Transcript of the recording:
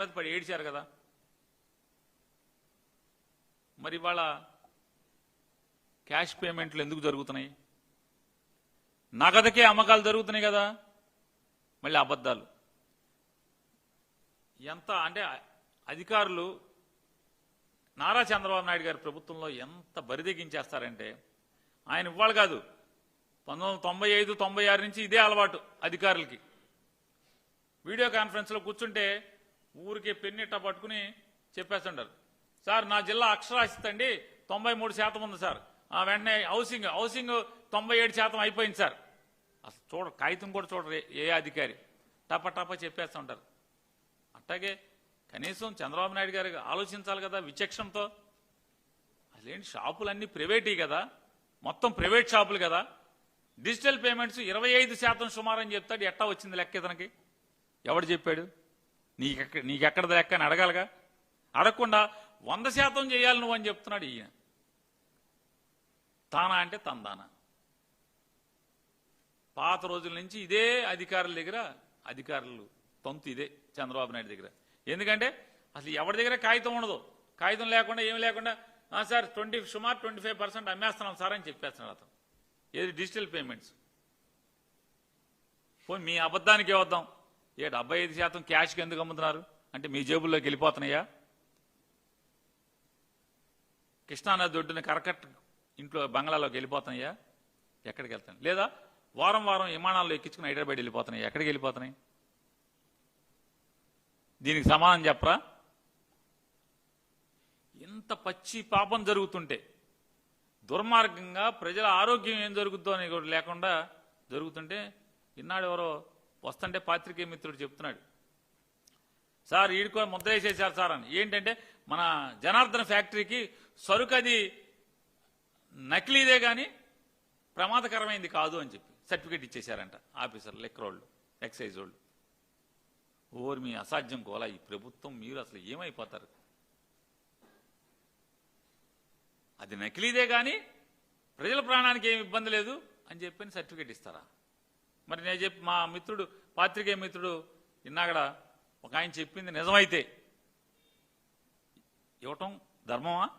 మీద పడి ఏడిచారు కదా. మరి ఇవాళ క్యాష్ పేమెంట్లు ఎందుకు జరుగుతున్నాయి? నగదుకే అమ్మకాలు జరుగుతున్నాయి కదా. మళ్ళీ అబద్ధాలు. ఎంత అంటే అధికారులు నారా చంద్రబాబు నాయుడు గారి ప్రభుత్వంలో ఎంత బరిదెగించేస్తారంటే ఆయన ఇవ్వాలి కాదు. పంతొమ్మిది వందల తొంభై ఐదు తొంభై ఆరు నుంచి ఇదే అలవాటు అధికారులకి. వీడియో కాన్ఫరెన్స్లో కూర్చుంటే ఊరికే పెన్నిట్ట పట్టుకుని చెప్పేస్తుంటారు. సార్ నా జిల్లా అక్షరాస్యత అండి తొంభై మూడు శాతం ఉంది సార్. ఆ వెంటనే హౌసింగ్ హౌసింగ్ తొంభై ఏడు శాతం అయిపోయింది సార్. అసలు చూడ కాగితం కూడా చూడరు ఏ- అధికారి. టప టప చెప్పేస్తుంటారు. అట్టాగే కనీసం చంద్రబాబు నాయుడు గారు ఆలోచించాలి కదా విచక్షణతో. అసలేంటి షాపులన్నీ ప్రైవేటీ కదా? మొత్తం ప్రైవేట్ షాపులు కదా? డిజిటల్ పేమెంట్స్ ఇరవై ఐదు శాతం సుమారు అని చెప్తాడు. ఎట్టా వచ్చింది లెక్క ఇతనికి? ఎవడు చెప్పాడు? నీకెక్క నీకెక్కడ లెక్క అని అడగాలిగా? అడగకుండా వంద శాతం చేయాలి నువ్వు అని చెప్తున్నాడు ఈయన. తానా అంటే తందానా పాత రోజుల నుంచి ఇదే అధికారుల దగ్గర అధికారులు తంతు ఇదే చంద్రబాబు నాయుడు దగ్గర. ఎందుకంటే అసలు ఎవరి దగ్గర కాగితం ఉండదు. కాగితం లేకుండా ఏమి లేకుండా సార్ ట్వంటీ సుమారు ట్వంటీ ఫైవ్ పర్సెంట్ అమ్మేస్తున్నాం సార్ అని చెప్పేస్తున్నాడు అతను. ఏది? Digital payments. పోనీ మీ అబద్ధానికి వద్దాం? ఏ డెబ్బై ఐదు శాతం క్యాష్కి ఎందుకు అమ్ముతున్నారు? అంటే మీ జేబుల్లోకి వెళ్ళిపోతున్నాయా? కృష్ణానది ఒడ్డున కరకట్ ఇంట్లో బంగ్లాలోకి వెళ్ళిపోతున్నాయా? ఎక్కడికి వెళ్తాను లేదా వారం వారం విమానాల్లో ఎక్కించుకుని హైదరాబాద్ వెళ్ళిపోతున్నాయి? ఎక్కడికి వెళ్ళిపోతున్నాయి? దీనికి సమాధానం చెప్పరా? ఇంత పచ్చి పాపం జరుగుతుంటే దుర్మార్గంగా ప్రజల ఆరోగ్యం ఏం జరుగుతుందో అని కూడా లేకుండా జరుగుతుంటే ఇన్నాడు ఎవరో వస్తుంటే పాత్రికేయ మిత్రుడు చెప్తున్నాడు. సార్ ఈడుకో ముద్ర వేసేసారు సార్ అని. ఏంటంటే మన జనార్దన ఫ్యాక్టరీకి సరుకు అది నకిలీదే కానీ ప్రమాదకరమైంది కాదు అని చెప్పి సర్టిఫికేట్ ఇచ్చేశారంట ఆఫీసర్ లెక్కరోళ్ళు ఎక్సైజ్ వాళ్ళు. ఓరు మీ అసాధ్యం కోలా ఈ ప్రభుత్వం మీరు అసలు ఏమైపోతారు? అది నకిలీదే కానీ ప్రజల ప్రాణానికి ఏమి ఇబ్బంది లేదు అని చెప్పని సర్టిఫికేట్ ఇస్తారా? మరి నేను చెప్పి మా మిత్రుడు పాత్రికేయ మిత్రుడు ఇన్నాగడ ఒక ఆయన చెప్పింది నిజమైతే. ఇవ్వటం ధర్మమా?